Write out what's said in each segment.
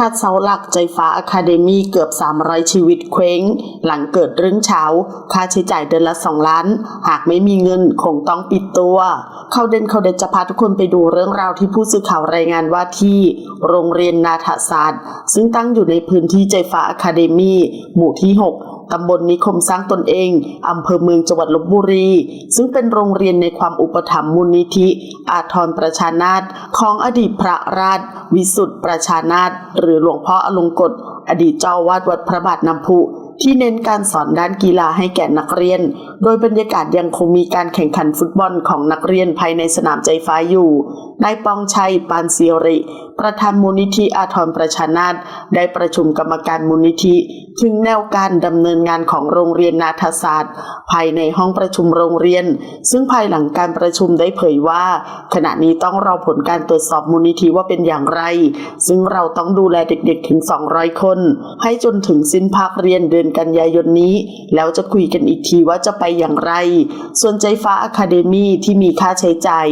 คาดเสาหลักใจฟ้าอะคาเดมีเกือบ 300 ชีวิตเคว้ง หลังเกิดเรื่องเช้า ค่าใช้จ่ายเดือนละ 2 ล้าน หากไม่มีเงินคงต้องปิดตัว เขาเด่นเขาเด่นจะพาทุกคนไปดูเรื่องราวที่ผู้สื่อข่าวรายงานว่าที่โรงเรียนนาถศาสตร์ ซึ่งตั้งอยู่ในพื้นที่ใจฟ้าอะคาเดมีหมู่ที่ 6 ตำบลนิคมสร้างตนเองอำเภอเมืองจังหวัดลบบุรี ซึ่งเป็นโรงเรียนในความอุปถัมภ์มูลนิธิ อาทรประชานาตของอดีตพระราช วิสุทธิประชานาตหรือหลวงพ่ออลงกฎอดีตเจ้าอาวาดวัดพระบาทน้ำพุที่เน้นการสอนด้านกีฬาให้แก่นักเรียน โดยบรรยากาศยังคงมีการแข่งขันฟุตบอลของนักเรียนภายในสนามใจฟ้าอยู่ นายปองชัย ปานศิริ ประธานมูลนิธิอาทรประชานาตได้ประชุมกรรมการมูลนิธิ ถึงแนวการดำเนินงานของโรงเรียนนาถศาสตร์ ภายในห้องประชุมโรงเรียน ซึ่งภายหลังการประชุมได้เผยว่า ขณะนี้ต้องรอผลการตรวจสอบมูลนิธิว่าเป็นอย่างไร ซึ่งเราต้องดูแลเด็กๆถึง 200 คน ให้จนถึงสิ้นภาคเรียนเดือนกันยายนนี้ แล้วจะคุยกันอีกทีว่าจะไปอย่างไร ส่วนใจฟ้าอะคาเดมีที่มีค่าใช้จ่าย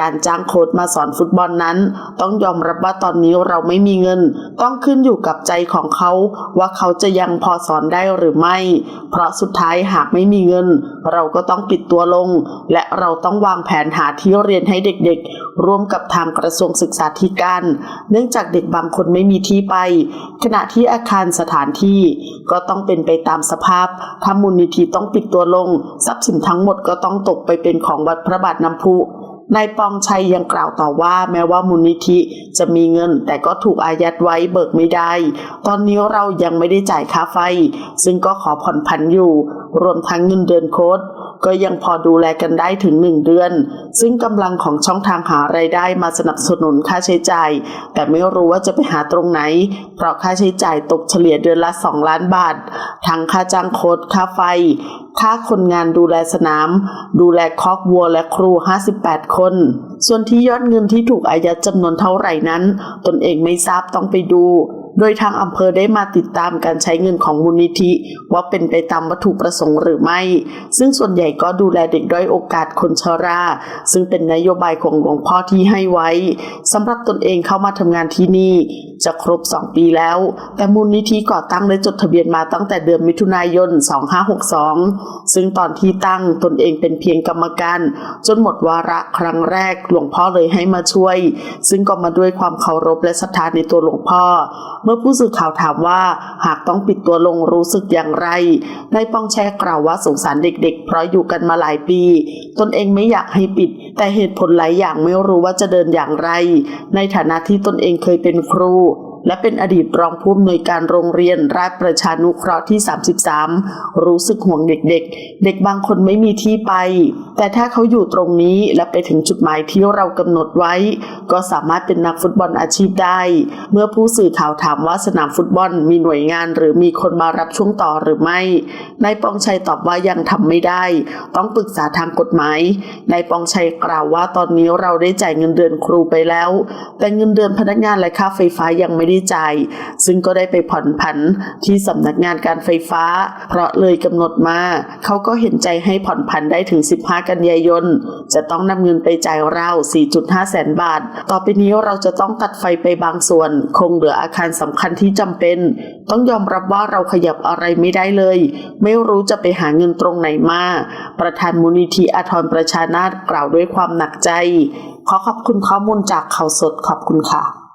การจ้างโค้ชมาสอนฟุตบอลนั้น ต้องยอมรับว่าตอนนี้เราไม่มีเงิน ต้องขึ้นอยู่กับใจของเขาว่าเขาจะยังพอสอนได้หรือไม่ เพราะสุดท้ายหากไม่มีเงิน เราก็ต้องปิดตัวลง และเราต้องวางแผนหาที่เรียนให้เด็กๆ ร่วมกับทางกระทรวงศึกษาธิการ เนื่องจากเด็กบางคนไม่มีที่ไป ขณะที่อาคารสถานที่ก็ต้องเป็นไปตามสภาพถ้ามูลนิธิต้องปิดตัวลง ทรัพย์สินทั้งหมดก็ต้องตกไปเป็นของวัดพระบาทน้ำพุ นายปองชัยยังกล่าวต่อว่าแม้ว่ามูลนิธิจะมีเงิน แต่ก็ถูกอายัดไว้เบิกไม่ได้ ตอนนี้เรายังไม่ได้จ่ายค่าไฟ ซึ่งก็ขอผ่อนผันอยู่ รวมทั้งเงินเดือนโค้ด ก็ยังพอดูแลกันได้ถึงหนึ่งเดือน ซึ่งกำลังของช่องทางหาไรายได้มาสนับสนุนค่าใช้จ่าย แต่ไม่รู้ว่าจะไปหาตรงไหน เพราะค่าใช้จ่ายตกเฉลี่ยเดือนละ 2 ล้านบาท ทั้งค่าจ้างโค้ดค่าไฟ ค่าคนงานดูแลสนาม ดูแลคอกวัวและครู 58 คน ส่วนที่ยอดเงินที่ถูกอายัดจำนวนเท่าไหร่นั้น ตนเองไม่ทราบต้องไปดู โดยทางอำเภอได้มาติดตามการใช้เงินของมูลนิธิ ว่าเป็นไปตามวัตถุประสงค์หรือไม่ ซึ่งส่วนใหญ่ก็ดูแลเด็กด้อยโอกาสคนชรา ซึ่งเป็นนโยบายของหลวงพ่อที่ให้ไว้สำหรับตนเองเข้ามาทำงานที่นี่ จะครบ 2 ปีแล้ว แต่มูลนิธิก่อตั้งและจดทะเบียนมาตั้งแต่เดือนมิถุนายน 2562 ซึ่งตอนที่ตั้งตนเองเป็นเพียงกรรมการ จนหมดวาระครั้งแรกหลวงพ่อเลยให้มาช่วย ซึ่งก็มาด้วยความเคารพและศรัทธาในตัวหลวงพ่อมื่อผู้สื่อข่าวถามว่าหากต้องปิดตัวลงรู้สึกอย่างไรนายปองแชกล่าวว่าสงสารเด็กๆ เพราะอยู่กันมาหลายปี ตนเองไม่อยากให้ปิด แต่เหตุผลหลายอย่างไม่รู้ว่าจะเดินอย่างไร ในฐานะที่ตนเองเคยเป็นครู และเป็นอดีตรองผู้อำนวยการโรงเรียนราชประชานุเคราะห์ที่ 33 รู้สึกห่วงเด็กๆ เด็กบางคนไม่มีที่ไป แต่ถ้าเขาอยู่ตรงนี้และไปถึงจุดหมายที่เรากำหนดไว้ ก็สามารถเป็นนักฟุตบอลอาชีพได้ เมื่อผู้สื่อข่าวถามว่าสนามฟุตบอลมีหน่วยงานหรือมีคนมารับช่วงต่อหรือไม่ นายปองชัยตอบว่ายังทำไม่ได้ ต้องปรึกษาทางกฎหมาย นายปองชัยกล่าวว่าตอนนี้เราได้จ่ายเงินเดือนครูไปแล้ว แต่เงินเดือนพนักงานและค่าไฟฟ้ายังไม่ได้จ่าย ซึ่งก็ได้ไปผ่อนผันที่สำนักงานการไฟฟ้า เพราะเลยกำหนดมาเขาก็เห็นใจให้ผ่อนผันได้ถึง 15 กันยายน จะต้องนำเงินไปจ่ายเรา 4.5 แสนบาท ต่อไปนี้เราจะต้องตัดไฟไปบางส่วน คงเหลืออาคารสำคัญที่จำเป็น ต้องยอมรับว่าเราขยับอะไรไม่ได้เลย ไม่รู้จะไปหาเงินตรงไหนมา ประธานมูลนิธิอาทรประชานาตกล่าวด้วยความหนักใจ ขอขอบคุณข้อมูลจากข่าวสดขอบคุณค่ะ